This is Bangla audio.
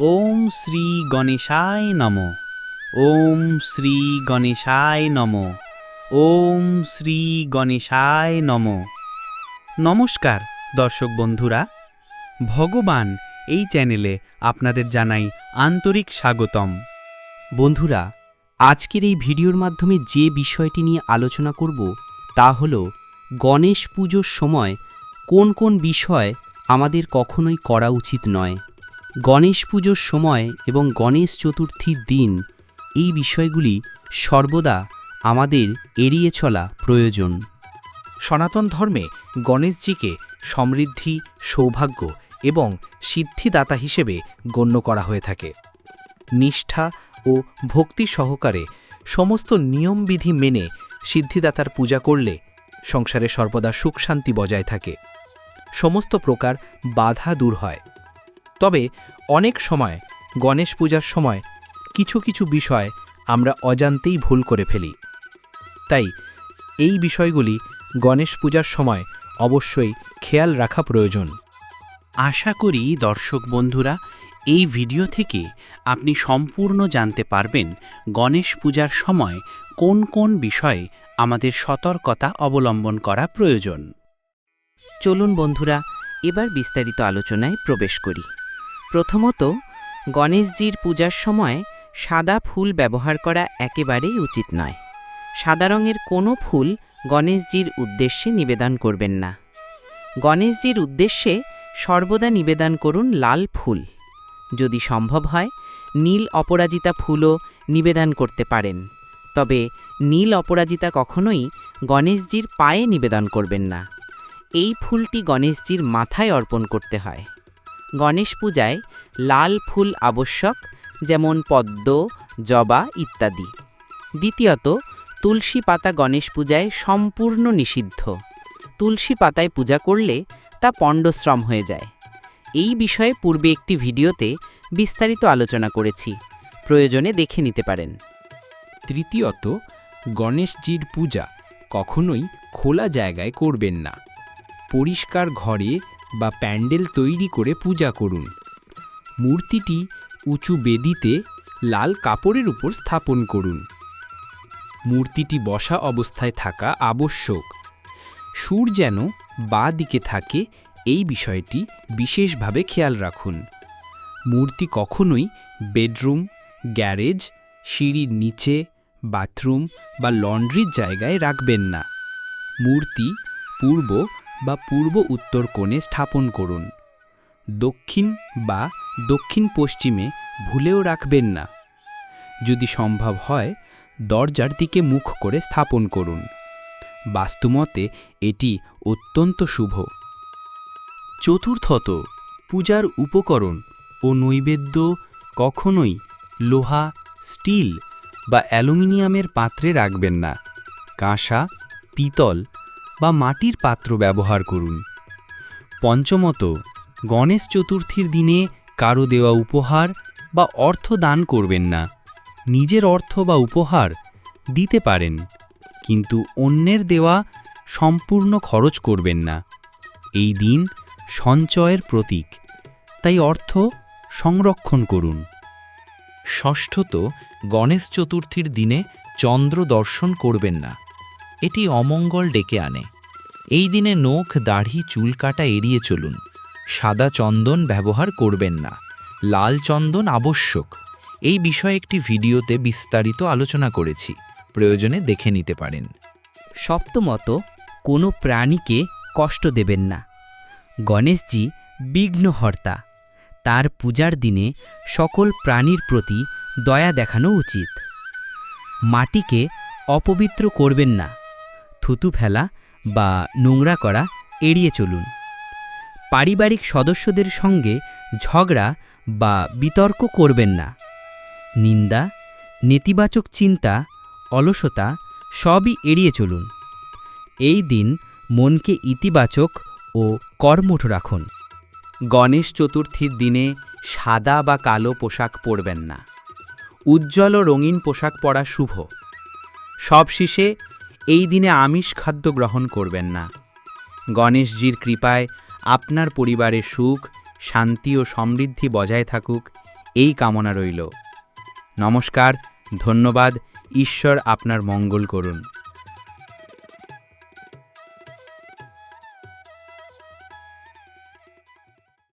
ওম শ্রী গণেশায় নম। ওম শ্রী গণেশায় নম। ওম শ্রী গণেশায় নম। নমস্কার, দর্শক বন্ধুরা। ভগবান এই চ্যানেলে আপনাদের জানাই আন্তরিক স্বাগতম। বন্ধুরা, আজকের এই ভিডিওর মাধ্যমে যে বিষয়টি নিয়ে আলোচনা করব তা হল গণেশ পুজোর সময় কোন কোন বিষয় আমাদের কখনোই করা উচিত নয়। গণেশ পুজোর সময় এবং গণেশ চতুর্থীর দিন এই বিষয়গুলি সর্বদা আমাদের এড়িয়ে চলা প্রয়োজন। সনাতন ধর্মে গণেশজিকে সমৃদ্ধি, সৌভাগ্য এবং সিদ্ধিদাতা হিসেবে গণ্য করা হয়ে থাকে। নিষ্ঠা ও ভক্তি সহকারে সমস্ত নিয়মবিধি মেনে সিদ্ধিদাতার পূজা করলে সংসারে সর্বদা সুখ শান্তি বজায় থাকে। সমস্ত প্রকার বাধা দূর হয়। তবে অনেক সময় গণেশ পূজার সময় কিছু কিছু বিষয় আমরা অজান্তেই ভুল করে ফেলি। তাই এই বিষয়গুলি গণেশ পূজার সময় অবশ্যই খেয়াল রাখা প্রয়োজন। আশা করি দর্শক বন্ধুরা এই ভিডিও থেকে আপনি সম্পূর্ণ জানতে পারবেন গণেশ পূজার সময় কোন কোন বিষয়ে আমাদের সতর্কতা অবলম্বন করা প্রয়োজন। চলুন বন্ধুরা এবার বিস্তারিত আলোচনায় প্রবেশ করি। প্রথমত, গণেশজির পূজার সময় সাদা ফুল ব্যবহার করা একেবারেই উচিত নয়। সাদা রঙের কোনো ফুল গণেশজির উদ্দেশ্যে নিবেদন করবেন না। গণেশজির উদ্দেশ্যে সর্বদা নিবেদন করুন লাল ফুল। যদি সম্ভব হয়, নীল অপরাজিতা ফুলও নিবেদন করতে পারেন। তবে নীল অপরাজিতা কখনোই গণেশজির পায়ে নিবেদন করবেন না। এই ফুলটি গণেশজির মাথায় অর্পণ করতে হয়। গণেশ পূজায় লাল ফুল আবশ্যক, যেমন পদ্ম, জবা ইত্যাদি। দ্বিতীয়ত, তুলসী পাতা গণেশ পূজায় সম্পূর্ণ নিষিদ্ধ। তুলসী পাতায় পূজা করলে তা পণ্ডশ্রম হয়ে যায়। এই বিষয়ে পূর্বে একটি ভিডিওতে বিস্তারিত আলোচনা করেছি। প্রয়োজনে দেখে নিতে পারেন। তৃতীয়ত, গণেশজির পূজা কখনোই খোলা জায়গায় করবেন না। পরিষ্কার ঘরে বা প্যান্ডেল তৈরি করে পূজা করুন। মূর্তিটি উঁচু বেদিতে লাল কাপড়ের উপর স্থাপন করুন। মূর্তিটি বসা অবস্থায় থাকা আবশ্যক। সুর যেন বা দিকে থাকে, এই বিষয়টি বিশেষভাবে খেয়াল রাখুন। মূর্তি কখনোই বেডরুম, গ্যারেজ, সিঁড়ির নিচে, বাথরুম বা লন্ড্রির জায়গায় রাখবেন না। মূর্তি পূর্ব বা পূর্ব উত্তর কোণে স্থাপন করুন। দক্ষিণ বা দক্ষিণ পশ্চিমে ভুলেও রাখবেন না। যদি সম্ভব হয়, দরজার দিকে মুখ করে স্থাপন করুন। বাস্তুমতে এটি অত্যন্ত শুভ। চতুর্থত, পূজার উপকরণ ও নৈবেদ্য কখনোই লোহা, স্টিল বা অ্যালুমিনিয়ামের পাত্রে রাখবেন না। কাঁসা, পিতল বা মাটির পাত্র ব্যবহার করুন। পঞ্চমত, গণেশ চতুর্থীর দিনে কারও দেওয়া উপহার বা অর্থ দান করবেন না। নিজের অর্থ বা উপহার দিতে পারেন, কিন্তু অন্যের দেওয়া সম্পূর্ণ খরচ করবেন না। এই দিন সঞ্চয়ের প্রতীক, তাই অর্থ সংরক্ষণ করুন। ষষ্ঠত, গণেশ চতুর্থীর দিনে চন্দ্র দর্শন করবেন না। এটি অমঙ্গল ডেকে আনে। এই দিনে নখ, দাড়ি, চুল কাটা এড়িয়ে চলুন। সাদা চন্দন ব্যবহার করবেন না। লাল চন্দন আবশ্যক। এই বিষয়ে একটি ভিডিওতে বিস্তারিত আলোচনা করেছি। প্রয়োজনে দেখে নিতে পারেন। সপ্তমত, কোনো প্রাণীকে কষ্ট দেবেন না। গণেশজি বিঘ্নহর্তা তার পূজার দিনে সকল প্রাণীর প্রতি দয়া দেখানো উচিত। মাটিকে অপবিত্র করবেন না। থুতু ফেলা বা নোংরা করা এড়িয়ে চলুন। পারিবারিক সদস্যদের সঙ্গে ঝগড়া বা বিতর্ক করবেন না। নিন্দা, নেতিবাচক চিন্তা, অলসতা সবই এড়িয়ে চলুন। এই দিন মনকে ইতিবাচক ও কর্মঠ রাখুন। গণেশ চতুর্থীর দিনে সাদা বা কালো পোশাক পরবেন না। উজ্জ্বল ও রঙিন পোশাক পরা শুভ। সবশেষে এই দিনে আমিষ খাদ্য গ্রহণ করবেন না। গণেশজির কৃপায় আপনার পরিবারে সুখ, শান্তি ও সমৃদ্ধি বজায় থাকুক, এই কামনা রইল। নমস্কার, ধন্যবাদ, ঈশ্বর আপনার মঙ্গল করুন।